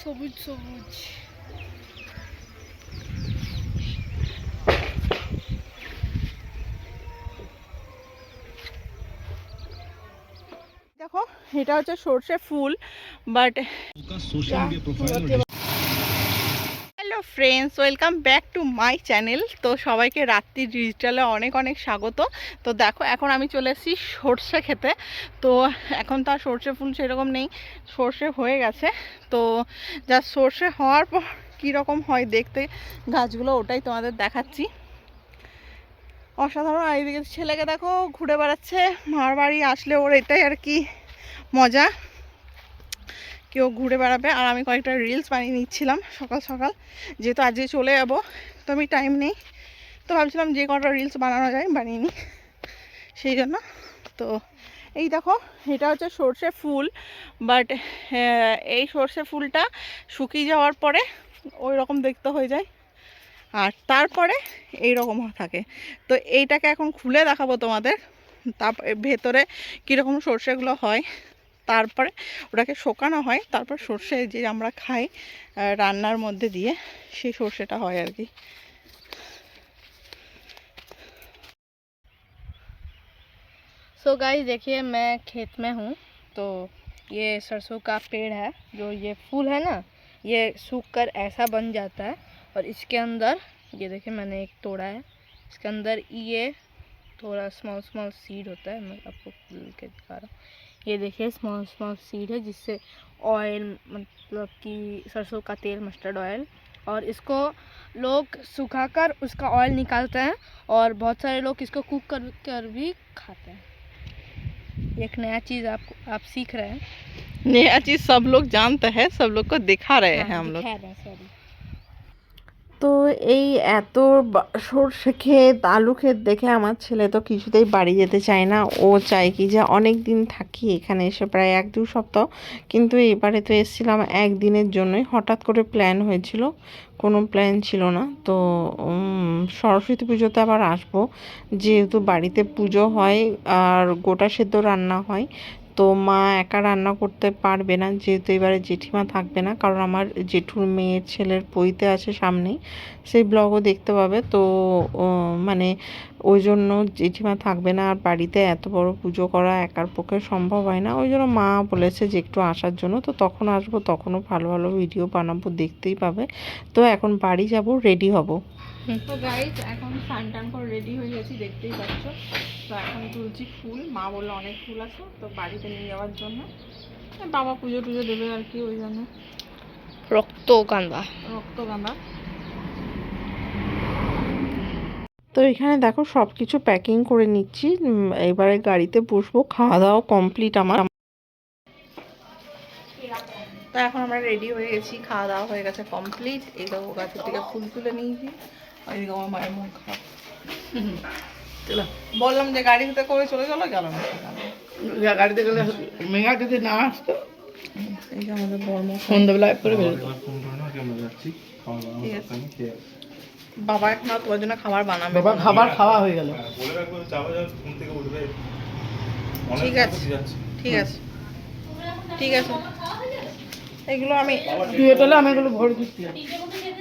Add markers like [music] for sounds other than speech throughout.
সবুজ সবুজ। দেখো এটা হচ্ছে সর্ষে ফুল but friends welcome back to my channel তো সবাইকে রাত্রি ডিজিটালে অনেক অনেক স্বাগত। তো দেখো, এখন আমি চলে এসেছি সর্ষে খেতে। তো এখন তো আর সর্ষে ফুল সেরকম নেই, সর্ষে হয়ে গেছে। তো যা সর্ষে হওয়ার পর কীরকম হয় দেখতে, গাছগুলো ওটাই তোমাদের দেখাচ্ছি। অসাধারণ এইদিকে ছেলেকে দেখো, ঘুরে বেড়াচ্ছে। মার বাড়ি আসলে ওর এটাই আর কি মজা। কেউ ঘুরে বেড়াবে। আর আমি কয়েকটা রিলস বানিয়ে নিচ্ছিলাম সকাল সকাল। যেহেতু আজকে চলে যাব, তো আমি টাইম নেই। তো ভাবছিলাম যে কটা রিলস বানানো যায়, বানিয়ে নিই। সেই জন্য। তো এই দেখো, এটা হচ্ছে সর্ষে ফুল। বাট এই সর্ষে ফুলটা শুকিয়ে যাওয়ার পরে ওই রকম দেখতে হয়ে যায়। আর তারপরে এই রকম থাকে। তো এইটাকে এখন খুলে দেখাবো তোমাদের। তার ভেতরে কীরকম সর্ষেগুলো হয়। তারপরে ওটাকে শোকানো হয় তারপর সর্ষে যে আমরা খাই আহ, রান্নার মধ্যে দিয়ে সেই সর্ষেটা হয় আর কি सो गाइस देखिए मैं खेत में हूँ तो ये सरसों का पेड़ है जो ये फूल है ना ये सूख कर ऐसा बन जाता है और इसके अंदर ये देखिए मैंने एक तोड़ा है इसके अंदर ये थोड़ा स्मॉल स्मॉल सीड होता है मैं आपको खोल के दिखा रहा हूँ ये देखिए स्मॉल स्मॉल सीड है जिससे ऑयल मतलब कि सरसों का तेल मस्टर्ड ऑयल और इसको लोग सुखाकर उसका ऑयल निकालते हैं और बहुत सारे लोग इसको कुक कर कर भी खाते हैं। एक नया चीज़ आप आप सीख रहे हैं। नया चीज़ सब लोग जानते हैं सब लोग को दिखा रहे हैं हाँ, हम लोग। তো এই এত সর্ষে ক্ষেত, আলু ক্ষেত দেখে আমার ছেলে তো কিছুতেই বাড়ি যেতে চায় না। ও চায় কি যে অনেক দিন থাকি এখানে এসে প্রায় এক দু সপ্তাহ। কিন্তু এবারে তো এসেছিলাম একদিনের জন্যই। হঠাৎ করে প্ল্যান হয়েছিল, কোনো প্ল্যান ছিল না। তো সরস্বতী পুজোতে আবার আসব। যেহেতু বাড়িতে পুজো হয় আর গোটা সেদ্ধ রান্না হয় তো মা একা রান্না করতে পারবে না, যেহেতু এবারে জেঠিমা থাকবে না, কারণ আমার জেঠুর মেয়ের ছেলের পইতে আছে সামনেই, সেই ব্লগও দেখতে পাবে। তো মানে ওই জন্য জেঠিমা থাকবে না আর বাড়িতে এত বড় পুজো করা একার পক্ষে সম্ভব হয় না। ওই জন্য মা বলেছে যে একটু আসার জন্য। তো তখন আসব তখনও ভালো ভালো ভিডিও বানাবো দেখতেই পাবে। তো এখন বাড়ি যাব রেডি হব। তো গাইজ এখন স্নান টান করে রেডি হয়ে গেছি দেখতেই পাচ্ছ। তো এখন তুলছি ফুল। মা বলল অনেক ফুল আছে তো বাড়িতে নিয়ে যাওয়ার জন্য। বাবা পুজো টুজো দেবে আর কি ওই জন্য। রক্ত গান্ধা রক্ত গান্ধা তো এখানে দেখো সব কিছু প্যাকিং করে নিচ্ছি। এবারে গাড়িতে বসবো খাওয়া দাওয়া কমপ্লিট আমার। তো এখন আমরা রেডি হয়ে গেছি খাওয়া দাওয়া হয়ে গেছে কমপ্লিট এই দেখো গাছের থেকে ফুল তুলে নিয়েছি। আর এদিকে আমার মায়ের মুখ খারাপ। বললাম যে গাড়িতে করে চলে গেলো গেল না গাড়িতে গেলে মেঘা যদি না আসতো? এই যে আমাদের বর্ম। সন্ধ্যাবেলা করে বেরোতো। ঠিক আছে। বাবা এখন আর তোমার জন্য খাবার বানাবে। বাবা খাবার খাওয়া হয়ে গেল। বলে রাখব চাবা যা ঘুম থেকে উঠবে। ঠিক আছে ঠিক আছে। ঠিক আছে। এগুলো আমি এটা হলে আমি এগুলো ভরে দিচ্ছি।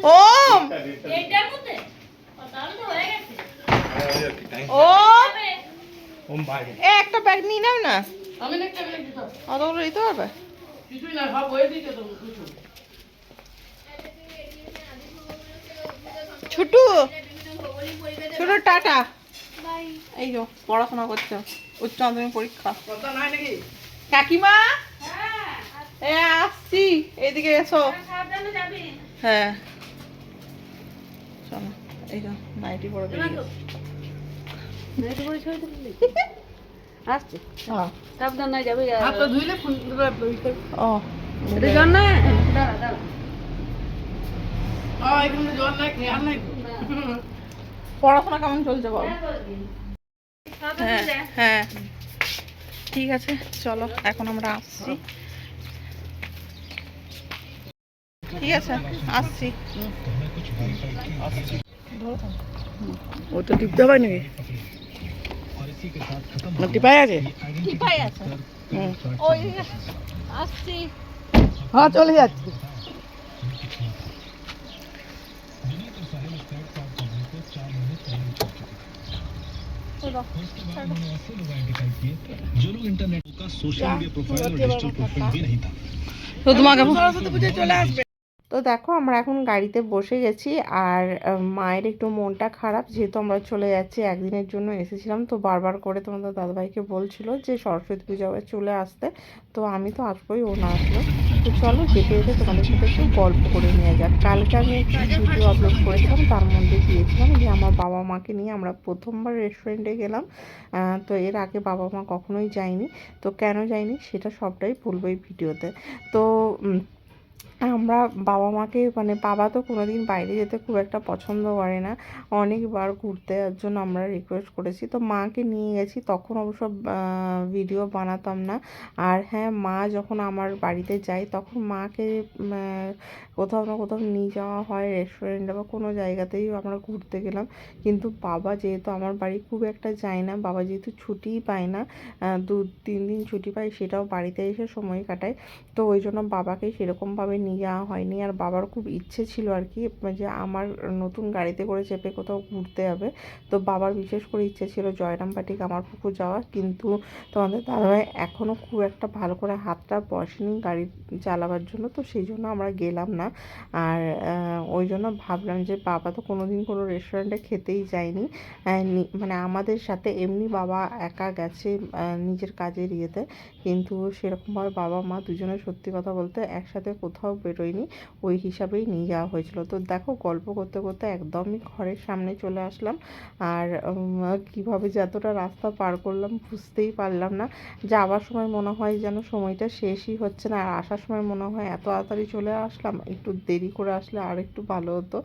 ও! ও এ একটা ব্যাগ নিয়ে নাও না। আমি দেখতে আমি দেখতে অতগুলো নিতে পারবে কিছুই না সব হয়ে দিচ্ছে তো ছুটু। ছোট টাটা। এই যো পড়াশোনা করছ। উচ্চ মাধ্যমিক পরীক্ষা। কথা নাই নাকি? কাকিমা? এ আসছি। এইদিকে এসো। হ্যাঁ। চলো এই যো নাইটি পরে বেরিয়ে গেছে। আসছে। হ্যাঁ। সাবধান না যাবে হাতটা ধুইলে ফোন ও। এটা জান না হ্যাঁ এখানে জল নাই খেয়াল নাই তো। [laughs] পড়াশোনা কেমন চলছে বল? হ্যাঁ হ্যাঁ ঠিক আছে চলো এখন আমরা আসছি। ঠিক আছে আসছি। ও তো টিপতে পাই নাকি? টিপাই আছে? টিপাই আছে। ওই আসছি। হ্যাঁ চলে যাচ্ছি। था তো তোমাকে তো দেখো আমরা এখন গাড়িতে বসে গেছি আর মায়ের একটু মনটা খারাপ যেহেতু আমরা চলে যাচ্ছি একদিনের জন্য এসেছিলাম তো বারবার করে তোমাদের দাদাভাইকে বলছিল যে সরস্বতী পূজায় চলে আসতে। তো আমি তো আসবোই ও না আসলো। তো চলো, যেতে যেতে তোমাদের সাথে একটু গল্প করে নেওয়া যাক। কালকে আমি একটু ভিডিও আপলোড করেছিলাম, তার মধ্যে দিয়েছিলাম যে আমার বাবা মাকে নিয়ে আমরা প্রথমবার রেস্টুরেন্টে গেলাম। তো এর আগে বাবা মা কখনোই যায়নি। তো কেন যায়নি সেটা সবটাই বলব এই ভিডিওতে তো। আমরা বাবা মাকে মানে বাবা তো কোনোদিন বাইরে যেতে খুব একটা পছন্দ করে না। অনেকবার ঘুরতে যাওয়ার জন্য আমরা রিকোয়েস্ট করেছি। তো মাকে নিয়ে গেছি। তখন অবশ্য ভিডিও বানাতাম না। আর হ্যাঁ মা যখন আমার বাড়িতে যায়, তখন মাকে কোথাও না কোথাও নিয়ে যাওয়া হয় রেস্টুরেন্টে বা কোনো জায়গাতেই আমরা ঘুরতে গেলাম। কিন্তু বাবা যেহেতু আমার বাড়ি খুব একটা যায় না, বাবা যেহেতু ছুটিই পায় না দু তিন দিন ছুটি পায়, সেটাও বাড়িতে এসে সময় কাটায়। তো ওই জন্য বাবাকে সেরকমভাবে নিয়ে যাওয়া হয়নি। আর বাবার খুব ইচ্ছে ছিল আর কি, যে আমার নতুন গাড়িতে করে চেপে কোথাও ঘুরতে যাবে তো বাবার বিশেষ করে ইচ্ছে ছিল জয়রামবাটি কামারপুকুর যাওয়া কিন্তু তোমাদের দাদাভাই এখনও খুব একটা ভালো করে হাতটা বসেনি গাড়ি চালাবার জন্য। তো সেই জন্য আমরা গেলাম না। আর ওই জন্য ভাবলাম যে বাবা তো কোনো দিন কোনো রেস্টুরেন্টে খেতেই যায়নি। মানে আমাদের সাথে এমনি বাবা একা গেছে নিজের কাজের ইয়েতে। কিন্তু সেরকমভাবে বাবা মা দুজনে সত্যি কথা বলতে একসাথে কোথাও বেরোয়নি, ওই হিসাবেই নিয়ে যাওয়া হয়েছিল। তো দেখো, গল্প করতে করতে একদমই ঘরের সামনে চলে আসলাম। আর কীভাবে যে রাস্তা পার করলাম বুঝতেই পারলাম না। যাওয়ার সময় মনে হয় যেন সময়টা শেষই হচ্ছে না। আর আসার সময় মনে হয় এত তাড়াতাড়ি চলে আসলাম, একটু দেরি করে আসলে আর একটু ভালো হতো।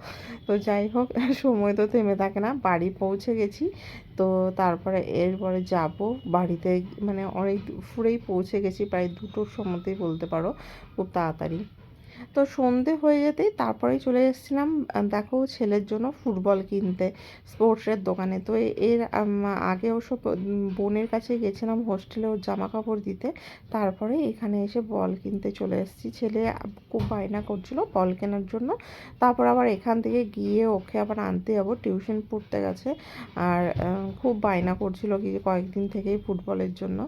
তো যাই হোক, সময় তো থেমে থাকে না। বাড়ি পৌঁছে গেছি। তো তারপরে এরপরে যাব বাড়িতে মানে অনেক ফুরেই পৌঁছে গেছি। প্রায় দুটোর সময়তেই বলতে পারো, খুব তাড়াতাড়ি। তো সন্ধে হয়ে যেতেই তারপরেই চলে এসেছিলাম দেখো ছেলের জন্য ফুটবল কিনতে স্পোর্টসের দোকানে। তো এর আগে উম, বোনের কাছে গেছিলাম হোস্টেলে ওর জামা কাপড় দিতে। তারপরে এখানে এসে বল কিনতে চলে এসেছি। ছেলে খুব বায়না করছিল বল কেনার জন্য। তারপর আবার এখান থেকে গিয়ে ওকে আবার আনতে যাব টিউশন পড়তে গেছে। আর খুব বায়না করছিল কি কয়েকদিন থেকেই ফুটবলের জন্য।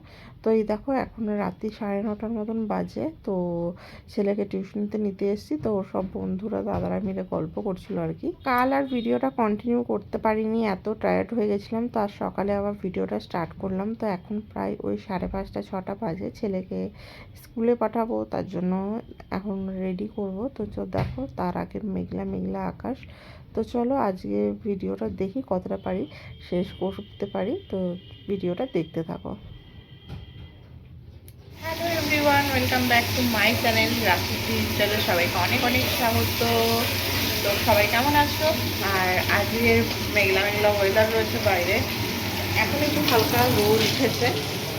তো এই দেখো এখন রাত্রি সাড়ে নটার মতন বাজে। তো ছেলেকে টিউশনিতে নিতে এসেছি, তো ওর সব বন্ধুরা, দাদারা মিলে গল্প করছিল আর কি। কাল আর ভিডিওটা কন্টিনিউ করতে পারিনি, এত টায়ার্ড হয়ে গেছিলাম, তো আর সকালে আবার ভিডিওটা স্টার্ট করলাম। তো এখন প্রায় ওই সাড়ে পাঁচটা, ছটা বাজে, ছেলেকে স্কুলে পাঠাবো, তার জন্য এখন রেডি করব। তো দেখো, তার আগে মেঘলা মেঘলা আকাশ। তো চলো, আজকে ভিডিওটা দেখি কতটা পারি, শেষ করতে পারি, তো ভিডিওটা দেখতে থাকো। Welcome back to my channel রাখি চলে সবাইকে অনেক অনেক স্বাগত। তো সবাই কেমন আছো? আর আজকের মেঘলা মেঘলা ওয়েদার রয়েছে বাইরে। এখন একটু হালকা রোদ উঠেছে।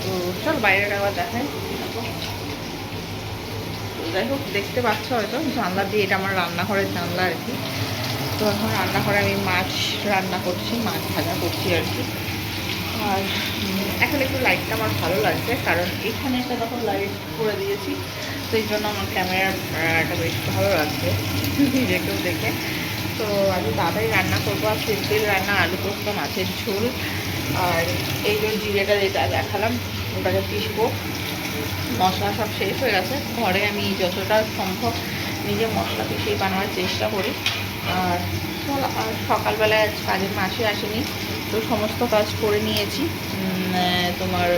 তো চল বাইরেটা আবার দেখাই। দেখো। তো যাই হোক, দেখতে পাচ্ছ হয়তো জানলা দিয়ে এটা আমার রান্নাঘরের জানলা আর কি। তো এখন রান্নাঘরে আমি মাছ রান্না করছি, মাছ ভাজা করছি আর কি। আর এখন একটু লাইটটা আমার ভালো লাগছে, কারণ এখানে একটা তখন লাইট করে দিয়েছি এই জন্য আমার ক্যামেরাটা বেশ ভালো লাগছে নিজেকেও দেখে। তো আমি দাদাই রান্না করব, আর সিম্পল রান্না আলু পোস্ত, মাছের ঝোল, আর এই যে জিরেটা যেটা দেখালাম, ওটাকে পিসবো মশলা সব শেষ হয়ে গেছে। ঘরে আমি যতটা সম্ভব নিজে মশলা পিষেই বানানোর চেষ্টা করি। আর সকালবেলায় কাজের মাসে আসেনি, তো সমস্ত কাজ করে নিয়েছি। তোমার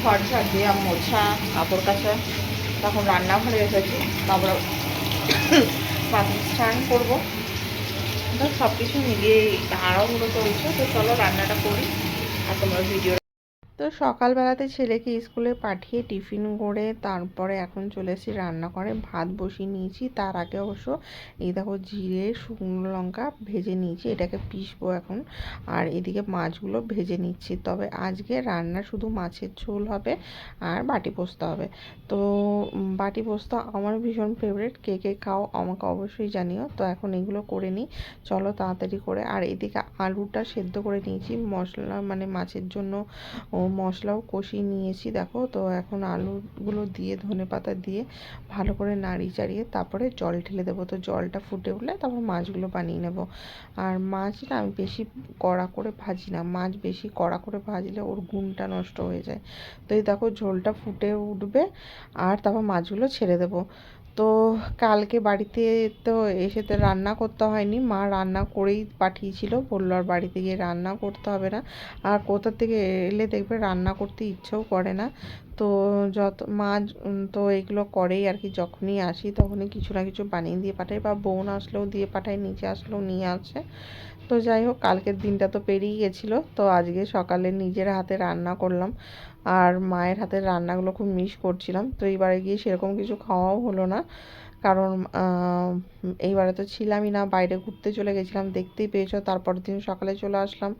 ঘর ঝাড় দিয়ে মোছা, কাপড় কাচা। তখন রান্নাঘরে এসেছি, তারপর [coughs] বাথরুম স্নান করব। সব কিছু মিলিয়ে তাড়াহুড়ো চলছে তো চলো রান্নাটা করি, আর তোমার ভিডিও তো সকালবেলাতে ছেলেকে স্কুলে পাঠিয়ে টিফিন করে তারপরে এখন চলে এসেছি রান্না করে। ভাত বসিয়ে নিয়েছি, তার আগে অবশ্য এই দেখো জিরে, শুকনো লঙ্কা ভেজে নিয়েছি, এটাকে পিসবো এখন। আর এদিকে মাছগুলো ভেজে নিচ্ছি। তবে আজকে রান্না শুধু মাছের ঝোল হবে আর বাটি পোস্ত হবে। তো বাটি পোস্ত আমার ভীষণ ফেভারিট কে কে খাও আমাকে অবশ্যই জানিও। তো এখন এগুলো করে নিই। চলো তাড়াতাড়ি করে। আর এদিকে আলুটা সেদ্ধ করে নিয়েছি। মশলা মানে মাছের জন্য ও মশলাও কষিয়ে নিয়েছি, দেখো। তো এখন আলুগুলো দিয়ে, ধনে পাতা দিয়ে ভালো করে নাড়ি চাড়িয়ে তারপরে জল ঢেলে দেবো। তো জলটা ফুটে উঠলে তারপর মাছগুলো বানিয়ে নেব। আর মাছ না আমি বেশি কড়া করে ভাজি না, মাছ বেশি কড়া করে ভাজলে ওর গুণটা নষ্ট হয়ে যায়। তো এই দেখো ঝোলটা ফুটে উঠবে, আর তারপর মাছগুলো ছেড়ে দেবো। তো কালকে বাড়িতে তো এসে তো রান্না করতে হয়নি। মা রান্না করেই পাঠিয়েছিল। বলল, আর বাড়িতে গিয়ে রান্না করতে হবে না। আর কোথা থেকে এলে দেখবে রান্না করতে ইচ্ছেও করে না। তো যত মা তো এগুলো করেই আর কি। যখনই আসি তখনই কিছু না কিছু বানিয়ে দিয়ে পাঠাই বা বোন আসলেও দিয়ে পাঠায় নিচে আসলেও নিয়ে আসে। তো যাই হোক, কালকের দিনটা তো পেরিয়ে গেছিল। তো আজকে সকালে নিজের হাতে রান্না করলাম আর মায়ের হাতের রান্নাগুলো খুব মিস করছিলাম। তো এইবারে গিয়ে সেরকম কিছু খাওয়াও হলো না। কারণ এইবারে তো ছিলামই না, বাইরে ঘুরতে চলে গেছিলাম, দেখতেই পেয়েছ তারপর দিন সকালে চলে আসলাম।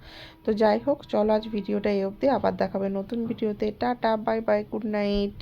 তো যাই হোক, চলো আজ ভিডিওটা এই অবধি, আবার দেখাবে নতুন ভিডিওতে। Ta-ta, bye bye, good night.